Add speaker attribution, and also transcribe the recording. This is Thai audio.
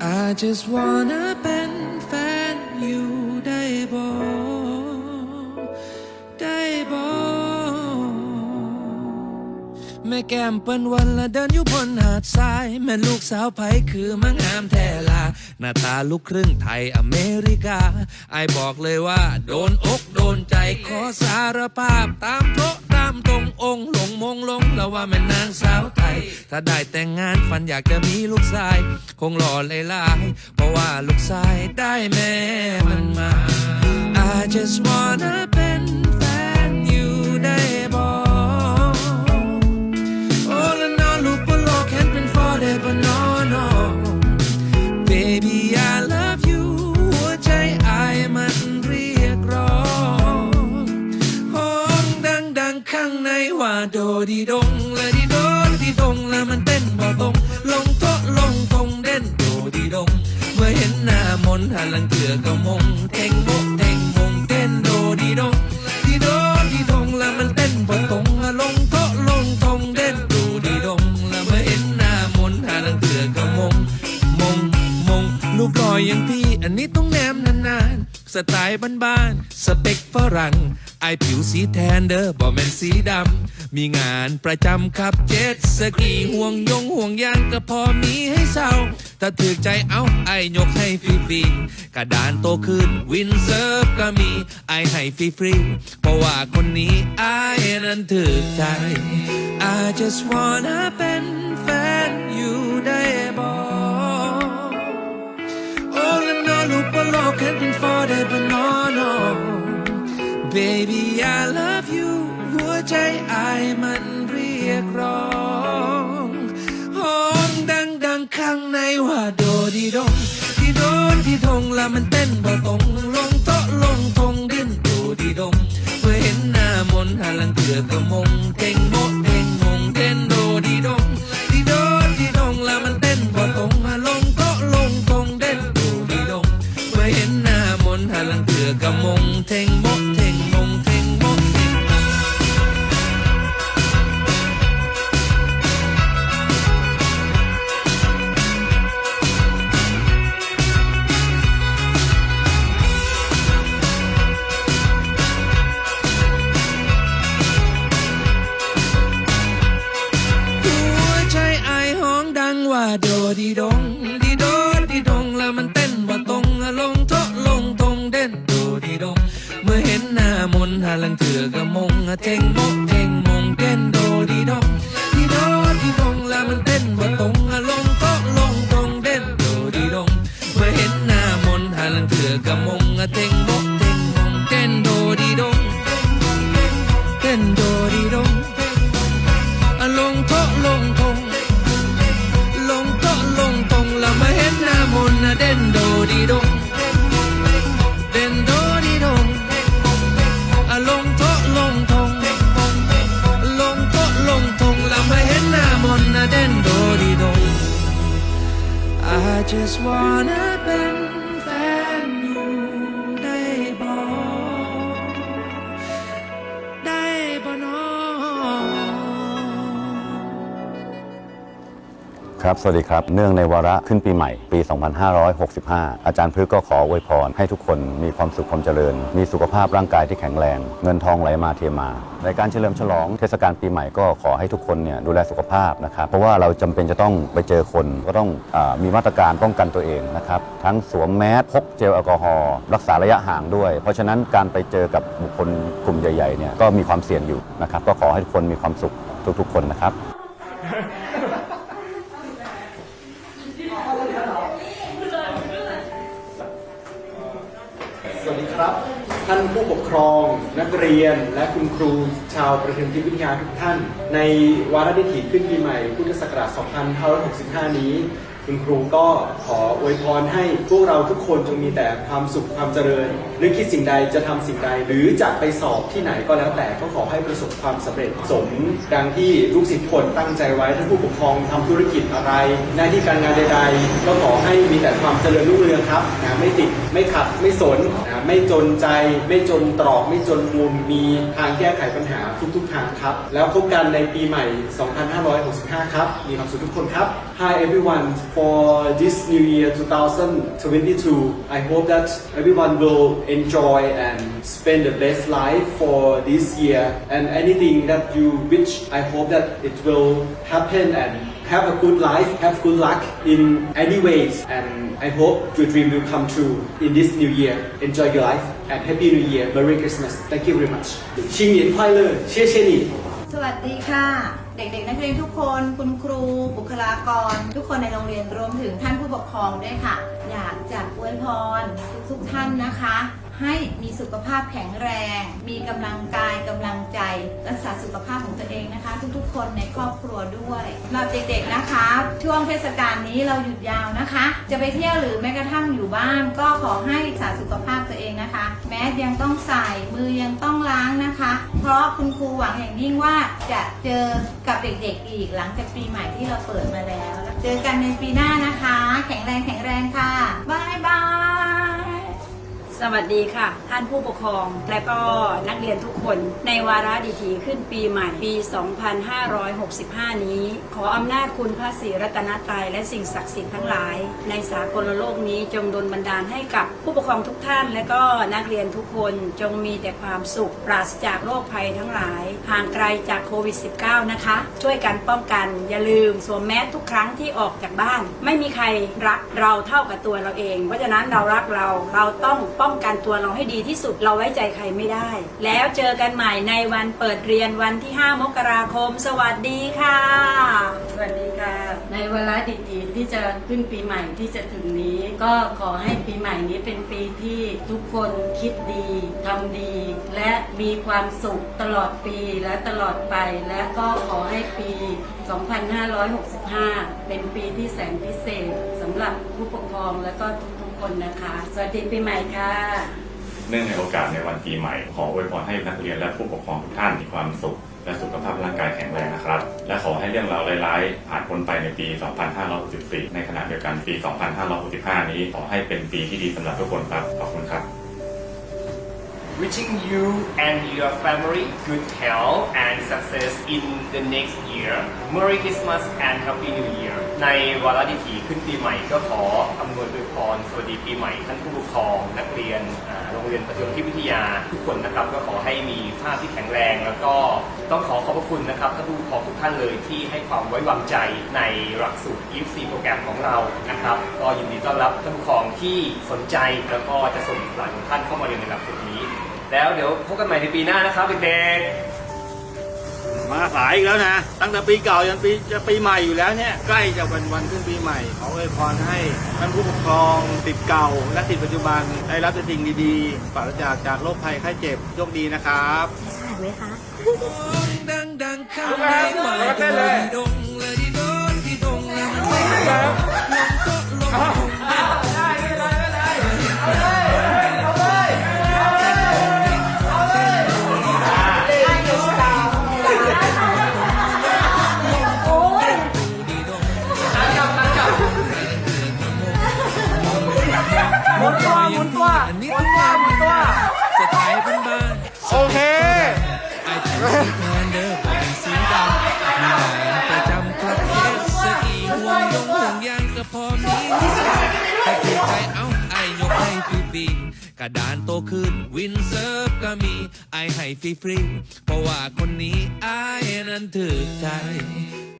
Speaker 1: I just wanna เป็นแฟนอยู่ได้บ่ได้บ่แม่แก้มเปิ้นวันละเดินอยู่บนหาดทราย แม่ลูกสาวไผคือมังงามแท้ลา หน้าตาลูกครึ่งไทยอเมริกาไอบอกเลยว่า โดนอกโดนใจขอสารภาพตามโตะตามตรงองค์หลงมงลงแล้วว่าแม่นางสาวไทย ถ้าได้แต่งงานฝันอยากจะมีลูกชาย คงหล่อเลยลายเพราะว่าลูกชายได้แม่มันมา I just wanna ดดีดงละดีโดดีดงและมันเต้นบ่ตรงลงโตลงทงเด่นโดดีดง เมื่อเห็นหน้ามนหันหลังเถื่อก็มงเทงโมเทงมงเต้นโดดีดงดีโดดีดงและมันเต้นบ่ตรงลงโตลงทงเด่นโดดีดงและเมื่อเห็นหน้ามนหันหลังเถื่อก็มงมงมงลูกลอยอย่างพี่อันนี้ต้องแนมนานๆสไตล์บ้านๆสเปคฝรั่ง ไอผิวสีแทนเด้อบ่แม่นสีดำ มีงานประจำครับเจ็ตสกีห่วงยงห่วงยางก็พอมีให้เศร้าถ้าถือใจเอาไอยกให้ฟรีๆกระดานโตขึ้นวินเซิร์ฟก็มีไอให้ฟรีๆเพราะว่าคนนี้ไอนั้นถือใจ I just wanna เป็นแฟนอยู่ได้บ่ All in all, loop a lock and been for the banana. Baby, I love you. หัวใจไอายมันเรียกร้องห้องดังดังข้างในว่าโดดีดงที่โดนที่ทงละมันเต้นบ่ตรงลงโต๊ะลงทงดิ้นดูดีดงเมื่อเห็นหน้ามนหันหลังเกือก็มงเท่ง เท่งโมเท่งมงเต้นโดดีดงดีดดดีดงแล้วมันเต้นว่าตรงอะลงก็ลงตรงเด่นโดดีดงเมื่อเห็นหน้ามนต์หาลังเถื่อก็มงอะเท่งโมเท่งมงเต้นโดดีดง just wanna เค
Speaker 2: รับ สวัสดีครับ เนื่องในวาระขึ้นปีใหม่ปี 2565 อาจารย์พฤกษ์ก็ขออวยพรให้ทุกคนมีความสุขความเจริญ มีสุขภาพร่างกายที่แข็งแรง เงินทองไหลมาเทมา ในการเฉลิมฉลองเทศกาลปีใหม่ก็ขอให้ทุกคนเนี่ยดูแลสุขภาพนะครับ เพราะว่าเราจำเป็นจะต้องไปเจอคนก็ต้องอมีมาตรการป้องกันตัวเองนะครับ ทั้งสวมแมสพกเจลแอลกอฮอล์รักษาระยะห่างด้วย เพราะฉะนั้นการไปเจอกับบุคคลกลุ่มใหญ่ๆเนี่ยก็มีความเสี่ยงอยู่นะครับ ก็ขอให้ทุกคนมีความสุขทุกๆ คนนะครับ
Speaker 3: ครับ ท่านผู้ปกครองนักเรียนและคุณครูชาวประถมทิพย์วิทยาทุกท่าน ในวาระดิถีขึ้นปีใหม่พุทธศักราช2565 นี้ คุณครูก็ขออวยพรให้พวกเราทุกคนจงมีแต่ความสุขความเจริญนึกคิดสิ่งใดจะทำสิ่งใด หรือจะไปสอบที่ไหนก็แล้วแต่ก็ขอให้ประสบความสำเร็จสม ดังที่ลูกศิษย์คนตั้งใจไว้ท่านผู้ปกครองทำธุรกิจอะไร หน้าที่การงานใด ๆ ก็ขอให้มีแต่ความเจริญรุ่งเรืองครับนะไม่ติดไม่ขัดไม่สนนะ ไม่จนใจไม่จนตรอกไม่จนมุมมีทางแก้ไขปัญหาทุกๆทางครับ แล้วพบกันในปีใหม่ 2565 ครับ มีความสุขทุกคนครับ Hi everyone for this new year 2022 I hope that everyone will enjoy and spend the best life for this year and anything that you wish I hope that it will happen and have a good life have good luck in any ways and I hope your dream will come true in this new year enjoy your life and happy new year merry Christmas thank you very much ชิงเหรียญไพ่เลยเชียร์เชี่ยนี่
Speaker 4: สวัสดีค่ะ เด็กๆ นักเรียนทุกคนคุณครู บุคลากร ทุกคนในโรงเรียนรวมถึงท่านผู้ปกครองด้วยค่ะ อยากจะอวยพรทุกๆท่านนะคะ ให้มีสุขภาพแข็งแรง มีกำลังกายกำลังใจ รักษาสุขภาพของตัวเองนะคะ ทุกๆ คนในครอบครัวด้วยสำหรับเด็กๆนะคะ ช่วงเทศกาลนี้เราหยุดยาวนะคะ จะไปเที่ยวหรือแม้กระทั่งอยู่บ้าน ก็ขอให้รักษาสุขภาพตัวเองนะคะ แมสยังต้องใส่มือยังต้องล้างนะคะ เพราะคุณครูหวังอย่างยิ่งว่าจะเจอกับเด็กๆอีกหลังจากปีใหม่ที่เราเปิดมาแล้ว เจอกันในปีหน้านะคะ แข็งแรงแข็งแรงค่ะบายบาย
Speaker 5: สวัสดีค่ะ ท่านผู้ปกครองและก็นักเรียนทุกคนในวาระดีถีขึ้นปีใหม่ปี 2565 นี้ ขออำนาจคุณพระศรีรัตนตรัยและสิ่งศักดิ์สิทธิ์ทั้งหลาย ในสากลโลกนี้จงดลบันดาลให้กับผู้ปกครองทุกท่าน และก็นักเรียนทุกคนจงมีแต่ความสุข ปราศจากโรคภัยทั้งหลายห่างไกลจากโควิด -19 นะคะ ช่วยกันป้องกันอย่าลืมสวมแมสทุกครั้งที่ออกจากบ้าน ไม่มีใครรักเราเท่ากับตัวเราเอง เพราะฉะนั้นเรารักเราเราต้องป้องกันตัวเราให้ดีที่สุดเราไว้ใจใครไม่ได้ แล้วเจอกันใหม่ในวันเปิดเรียนวันที่ 5 มกราคม สวัสดีค่ะ
Speaker 6: สวัสดีค่ะ ในเวลาดีๆที่จะขึ้นปีใหม่ที่จะถึงนี้ ก็ขอให้ปีใหม่นี้เป็นปีที่ทุกคนคิดดีทำดี และมีความสุขตลอดปีและตลอดไป และก็ขอให้ปี 2565 เป็นปีที่แสนพิเศษสำหรับผู้ปกครองและก็ทุก คนนะคะ สวัสดีปีใหม่ค่ะ
Speaker 7: เนื่องในโอกาสในวันปีใหม่ ขออวยพรให้นักเรียนและผู้ปกครองทุกท่านมีความสุข และสุขภาพร่างกายแข็งแรงนะครับ และขอให้เรื่องราวร้ายๆ ผ่านพ้นไปในปี 2564 ในขณะเดียวกันปี 2565 นี้ขอให้เป็นปีที่ดีสำหรับทุกคนครับ ขอบคุณครับ
Speaker 8: Wishing you and your family good health and success in the next year. Merry Christmas and Happy New Year. ในวาระดิถีขึ้นปีใหม่ก็ขออำนวยอวยพรสวัสดีปีใหม่ท่านผู้ปกครอง นักเรียนโรงเรียนประถมที่วิทยาทุกคนนะครับก็ขอให้มีภาพที่แข็งแรง แล้วก็ต้องขอขอบพระคุณนะครับท่านผู้ปกครองทุกท่านเลยที่ให้ความไว้วางใจในหลักสูตร24โปรแกรมของเรานะครับก็ยินดีต้อนรับท่านผู้ปกครองที่สนใจแล้วก็จะส่งหลานของท่านเข้ามาเรียนในหลักสูตรนี้ แล้วเดี๋ยวพบกันใหม่ในปีหน้านะครับเด็กๆ
Speaker 9: มาสายอีกแล้วนะ ตั้งแต่ปีเก่ายันปีจะปีใหม่อยู่แล้วเนี่ย ใกล้จะวันวันขึ้นปีใหม่ ขออวยพรให้ท่านผู้ปกครองติดเก่า และติดปัจจุบันได้รับแต่สิ่งดีๆปราศจากจากโรคภัยไข้เจ็บโชคดีนะครับ
Speaker 1: ดังดังๆข้างในมาตัวดีดงเลยดีโดนดีดงแล้วมันไม่แบบลงโต๊ะลงพุง ระดานโตขึ้น วินเซิร์ฟก็มีไอให้ฟรีๆเพราะว่าคนนี้ไอนั้นถือใจ